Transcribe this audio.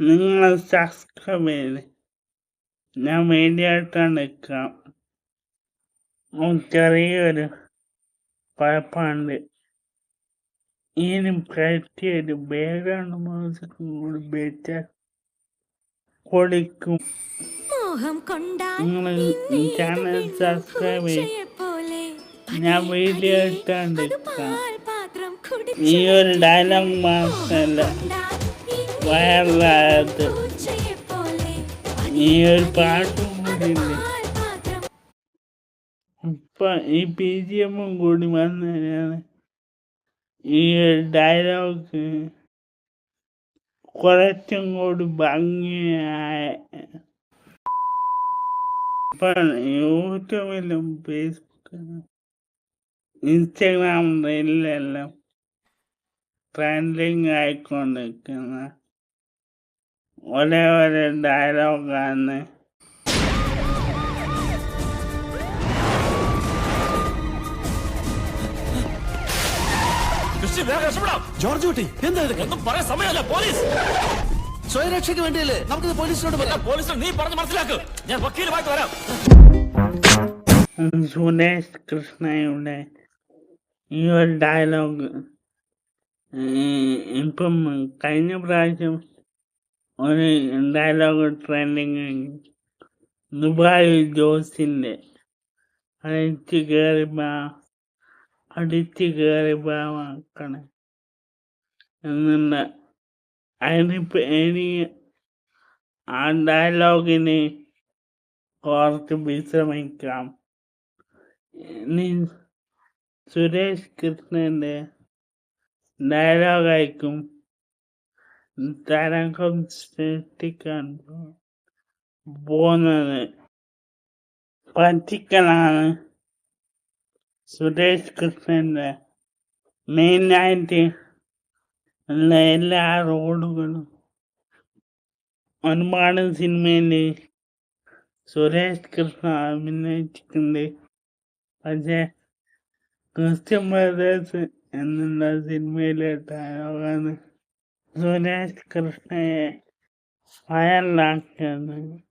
നിങ്ങൾ സബ്സ്ക്രൈബ് ചെയ്ത് ഞാൻ വീഡിയോ ആയിട്ടാണ് ഉം, ചെറിയൊരു കുഴപ്പമുണ്ട് ഇതിന് പറ്റിയൊരു ബാക്ക്ഗ്രൗണ്ട് മ്യൂസിക് കൂടി വെച്ചാൽ കൊടുക്കും. നിങ്ങൾ ചാനൽ സബ്സ്ക്രൈബ് ഞാൻ വീഡിയോ പതിയെ ഇട്ടാണ്ട് അത് ഈ ഒരു ഡയലോഗ് മാത്രമല്ല പൂച്ചയെപ്പോലെ ഈ ഒരു പാട്ടും കൂടി ഇപ്പൊ ഈ പി ജി എമ്മും കൂടി വന്നതിനാണ് ഈ ഒരു ഡയലോഗ് കുറച്ചും കൂടി ഭംഗിയായ യൂട്യൂബിലും ഫേസ്ബുക്കിലും ഇൻസ്റ്റഗ്രാം റീലിലെല്ലാം ട്രെൻഡിങ് ആയിക്കൊണ്ടിരിക്കുന്ന ഒരേ ഒരു ഡയലോഗാണ് ജോർജ് കുട്ടി എന്താ ഒന്നും പറയാൻ സമയമല്ല പോലീസ്. സ്വയരക്ഷയ്ക്ക് വേണ്ടിയല്ലേ? നമുക്കിത് പോലീസിനോട് പറയാം. പോലീസിനെ നീ പറഞ്ഞ് മനസ്സിലാക്ക്? ഞാൻ വക്കീലുമായിട്ട് വരാം. സുരേഷ് കൃഷ്ണയുടെ ഈ ഒരു ഡയലോഗ് ഇപ്പം കഴിഞ്ഞ പ്രാവശ്യം ഒരു ഡയലോഗ് ട്രെൻഡിങ് ദുബായ് ജോസിന്റെ അടിച്ച് കയറി ബാ അടിച്ച് കയറി ബാക്കണേ എന്നുള്ള അതിനിപ്പോൾ എനിക്ക് ആ ഡയലോഗിന് കുറച്ച് വിശ്രമിക്കാം. ഇനി സുരേഷ് കൃഷ്ണന്റെ ഡയലോഗ് അയക്കും തരംഗം സൃഷ്ടിക്കാൻ പോകുന്നത് പറ്റിക്കലാണ് സുരേഷ് കൃഷ്ണന്റെ മെയിനായിട്ട് ഉള്ള എല്ലാ റോളുകളും ഒരുപാട് സിനിമയിൽ സുരേഷ് കൃഷ്ണ അഭിനയിച്ചിട്ടുണ്ട് പക്ഷേ ക്രിസ്ത്യൻ ബ്രദേഴ്സ് എന്നുള്ള സിനിമയിലെ ഡയലോഗാണ് दूर कृष्ण फायर लाग कर